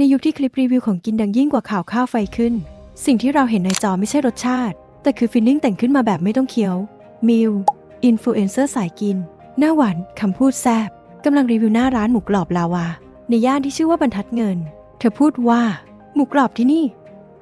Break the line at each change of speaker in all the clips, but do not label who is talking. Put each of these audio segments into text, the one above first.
ในยุคที่คลิปรีวิวของกินดังยิ่งกว่าข่าวข้าวไฟขึ้น สิ่งที่เราเห็นในจอไม่ใช่รสชาติ แต่คือฟีลลิ่งแต่งขึ้นมาแบบไม่ต้องเคี้ยวมิวอินฟลูเอนเซอร์สายกิน หน้าหวานคำพูดแซบกำลังรีวิวหน้าร้านหมูกรอบลาวา ในย่านที่ชื่อว่าบรรทัดเงิน เธอพูดว่า หมูกรอบที่นี่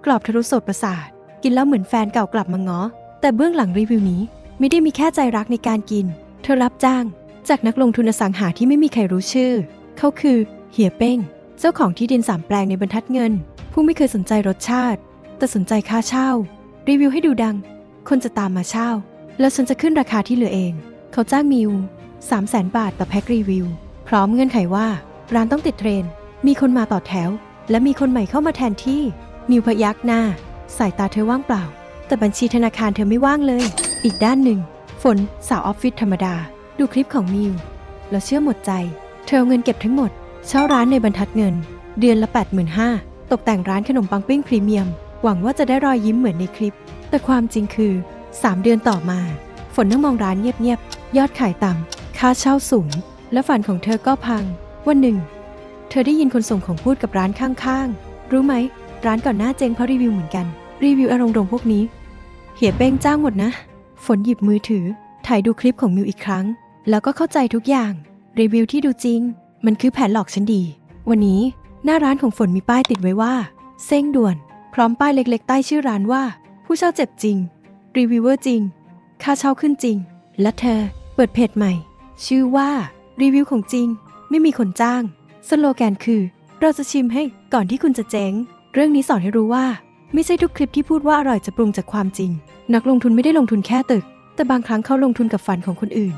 กรอบทะลุสดประสาท กินแล้วเหมือนแฟนเก่ากลับมาง้อ แต่เบื้องหลังรีวิวนี้ ไม่ได้มีแค่ใจรักในการกิน เธอรับจ้าง จากนักลงทุนอสังหาที่ไม่มีใครรู้ชื่อ เขาคือ เฮียเป้ง เจ้าของที่ดินสามแปลงในบรรทัดเงิน ผู้ไม่เคยสนใจรสชาติ แต่สนใจค่าเช่า รีวิวให้ดูดัง คนจะตามมาเช่า แล้วฉันจะขึ้นราคาที่เหลือเอง เขาจ้างมิว3 0 0แสนบาทต่อแพ็ครีวิว พร้อมเงื่อนไขว่า ร้านต้องติดเทรน มีคนมาต่อแถว และมีคนใหม่เข้ามาแทนที่ มิวพยักหน้า สายตาเธอว่างเปล่า แต่บัญชีธนาคารเธอไม่ว่างเลย อีกด้านหนึ่ง ฝนสาวออฟฟิศธรรมดา ดูคลิปของมิวแล้วเชื่อหมดใจ เธอเอาเงินเก็บทั้งหมด เช่าร้านในบรรทัดเงิน เดือนละ 85,000ตกแต่งร้านขนมปังปิ้งพรีเมียม หวังว่าจะได้รอยยิ้มเหมือนในคลิป แต่ความจริงคือ 3 เดือนต่อมา ฝนนั่งมองร้านเงียบๆ ยอดขายต่ำ ค่าเช่าสูง และฝันของเธอก็พัง วันหนึ่ง เธอได้ยินคนส่งของพูดกับร้านข้างๆ รู้ไหม ร้านก่อนหน้าเจ๊งเพราะรีวิวเหมือนกัน รีวิวอารมณ์โรงพวกนี้ เหียเป้งจ้างหมดนะ ฝนหยิบมือถือ ถ่ายดูคลิปของมิวอีกครั้ง แล้วก็เข้าใจทุกอย่าง รีวิวที่ดูจริง มันคือแผนหลอกฉันดี วันนี้หน้าร้านของฝนมีป้ายติดไว้ว่าเซ้งด่วน พร้อมป้ายเล็กๆ ใต้ชื่อร้านว่า ผู้เช่าเจ็บจริง รีวิวเวอร์จริง ค่าเช่าขึ้นจริง และเธอเปิดเพจใหม่ ชื่อว่ารีวิวของจริง ไม่มีคนจ้าง สโลแกนคือ เราจะชิมให้ก่อนที่คุณจะเจ๊ง เรื่องนี้สอนให้รู้ว่า ไม่ใช่ทุกคลิปที่พูดว่าอร่อยจะปรุงจากความจริง นักลงทุนไม่ได้ลงทุนแค่ตึก แต่บางครั้งเขาลงทุนกับฝันของคนอื่น